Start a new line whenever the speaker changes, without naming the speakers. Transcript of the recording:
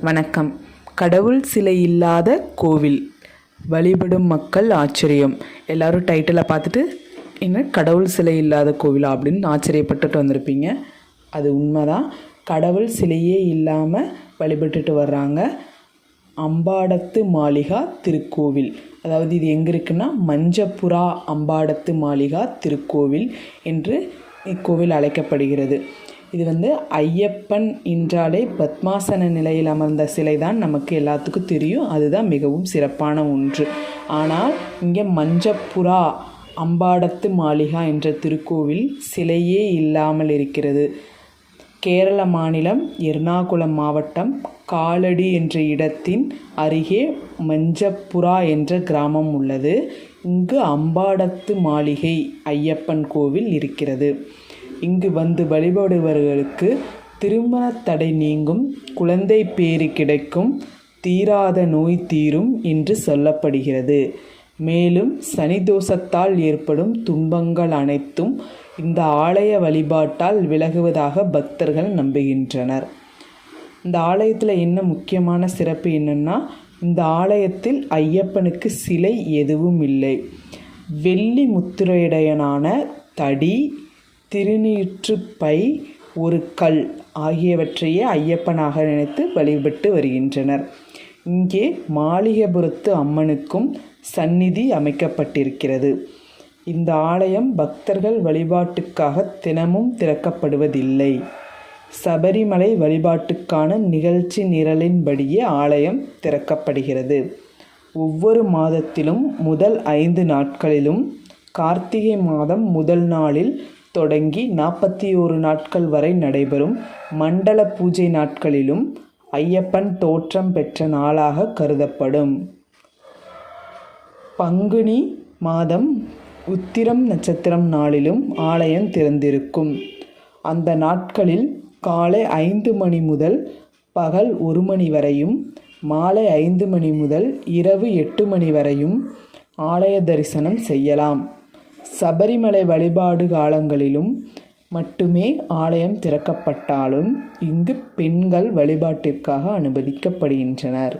வணக்கம். கடவுள் சிலை இல்லாத கோவில். வழிபடும் மக்கள் ஆச்சரியம். எல்லாரும் டைட்டிலை பார்த்துட்டு என்ன? கடவுள் சிலை இல்லாத கோவிலா? அப்படின்னு ஆச்சரியப்பட்டுட்டு வந்திருப்பீங்க. அது உண்மைதான். கடவுள் சிலையே இல்லாமல் வழிபட்டுட்டு வர்றாங்க. அம்பாடத்து மாளிகா திருக்கோவில். அதாவது இது எங்கே இருக்குன்னா மஞ்சப்புறா அம்பாடத்து மாளிகா திருக்கோவில் என்று இக்கோவில் அழைக்கப்படுகிறது. இது வந்து ஐயப்பன் என்றாலே பத்மாசன நிலையில் அமர்ந்த சிலை தான் நமக்கு எல்லாத்துக்கும் தெரியும். அதுதான் மிகவும் சிறப்பான ஒன்று. ஆனால் இங்கே மஞ்சப்புறா அம்பாடத்து மாளிகா என்ற திருக்கோவில் சிலையே இல்லாமல் இருக்கிறது. கேரள மாநிலம் எர்ணாகுளம் மாவட்டம் காலடி என்ற இடத்தின் அருகே மஞ்சப்புறா என்ற கிராமம் உள்ளது. இங்கு அம்பாடத்து மாளிகை ஐயப்பன் கோவில் இருக்கிறது. இங்கு வந்து வழிபடுபவர்களுக்கு திருமண தடை நீங்கும் குழந்தை பேறு கிடைக்கும் தீராத நோய் தீரும் என்று சொல்லப்படுகிறது. மேலும் சனி தோஷத்தால் ஏற்படும் துன்பங்கள் அனைத்தும் இந்த ஆலய வழிபாட்டால் விலகுவதாக பக்தர்கள் நம்புகின்றனர். இந்த ஆலயத்தில் என்ன முக்கியமான சிறப்பு என்னென்னா இந்த ஆலயத்தில் ஐயப்பனுக்கு சிலை எதுவும் இல்லை. வெள்ளி முத்திரையுடையனான தடி திருநீற்றுப்பை ஒரு கல் ஆகியவற்றையே ஐயப்பனாக நினைத்து வழிபட்டு வருகின்றனர். இங்கே மாளிகைபுரத்து அம்மனுக்கும் சந்நிதி அமைக்கப்பட்டிருக்கிறது. இந்த ஆலயம் பக்தர்கள் வழிபாட்டுக்காக தினமும் திறக்கப்படுவதில்லை. சபரிமலை வழிபாட்டுக்கான நிகழ்ச்சி நிரலின்படியே ஆலயம் திறக்கப்படுகிறது. ஒவ்வொரு மாதத்திலும் முதல் ஐந்து நாட்களிலும் கார்த்திகை மாதம் முதல் நாளில் தொடங்கி நாற்பத்தி ஓரு நாட்கள் வரை நடைபெறும் மண்டல பூஜை நாட்களிலும் ஐயப்பன் தோற்றம் பெற்ற நாளாக கருதப்படும். பங்குனி மாதம் உத்திரம் நட்சத்திரம் நாளிலும் ஆலயம் திறந்திருக்கும். அந்த நாட்களில் காலை ஐந்து மணி முதல் பகல் ஒரு மணி வரையும் மாலை ஐந்து மணி முதல் இரவு எட்டு மணி வரையும் ஆலய தரிசனம் செய்யலாம். சபரிமலை வழிபாடு காலங்களிலும் மட்டுமே ஆலயம் திறக்கப்பட்டாலும் இங்கு பெண்கள் வழிபாட்டிற்காக அனுமதிக்கப்படுகின்றனர்.